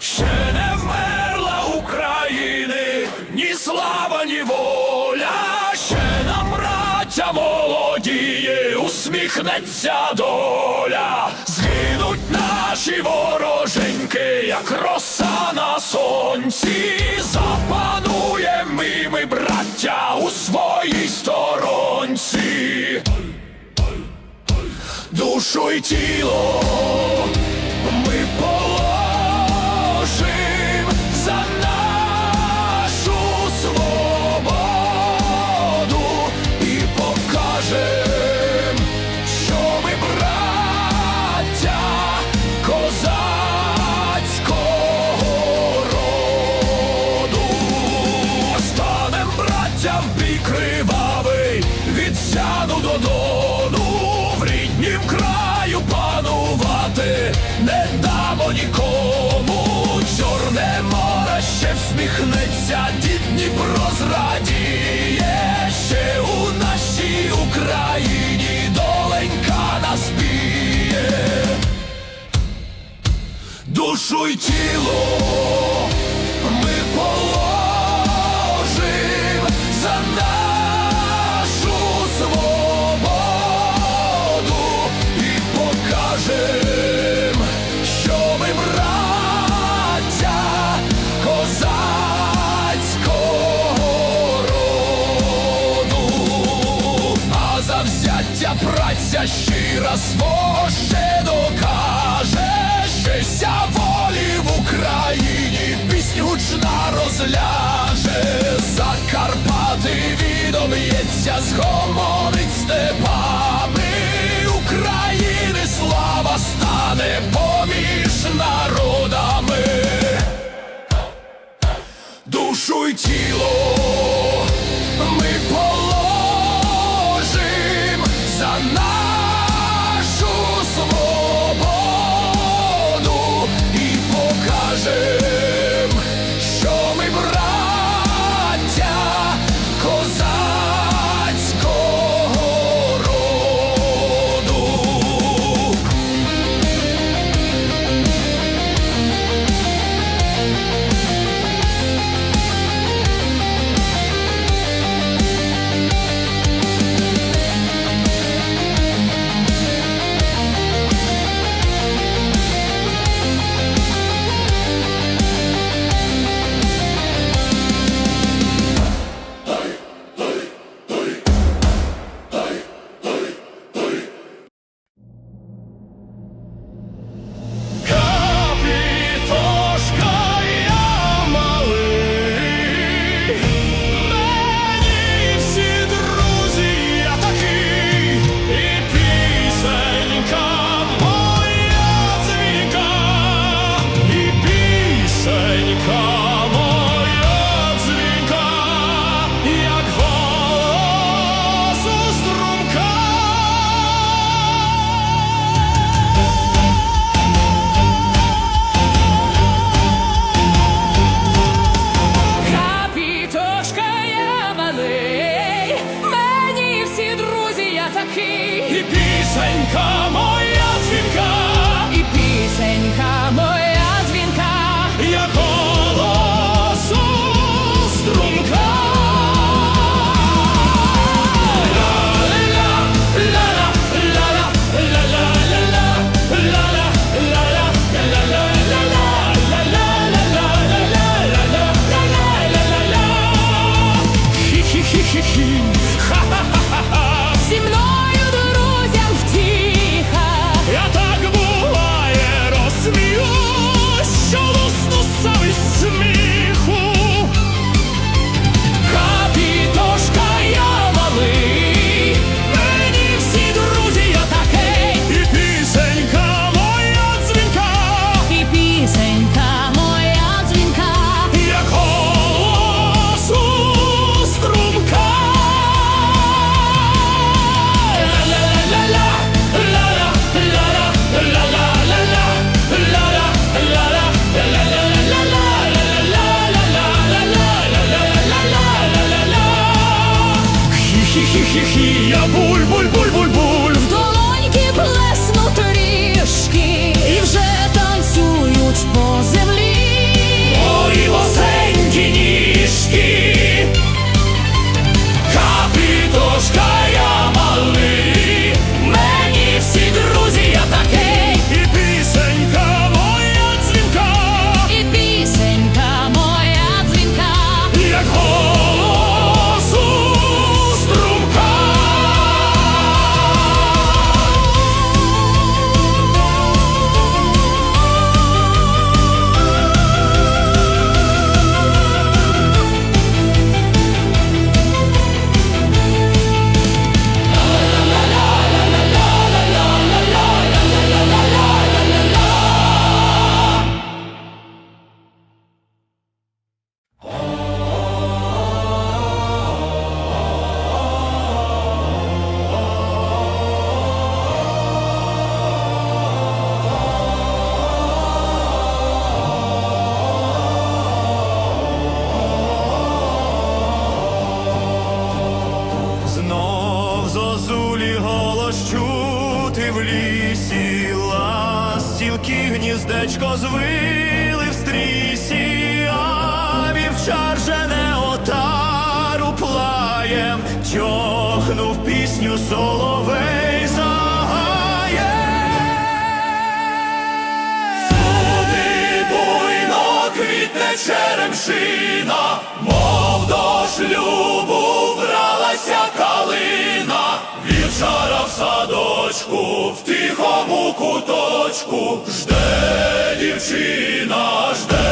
Ще не вмерла України, ні слава, ні воля, ще нам браття молодіє, усміхнеться доля, згинуть наші вороженьки, як роса на сонці, запануєм ми, ми, браття, у своїй сторонці. Душу і тіло нікому. Чорне море ще всміхнеться, дід Дніпро зрадіє, ще у нашій Україні доленька наспіє, душу й тіло ляже, Закарпати відоб'ється, згомонить степами України, слава стане поміж народами, душу й тіло. and come on. Сороки гніздечко звили в стрісі, а вівчар отару плаєм, тьохнув пісню соловей загає. Суди буйно квітне черемшина, мов до шлюбу куточку, жде дівчина, жде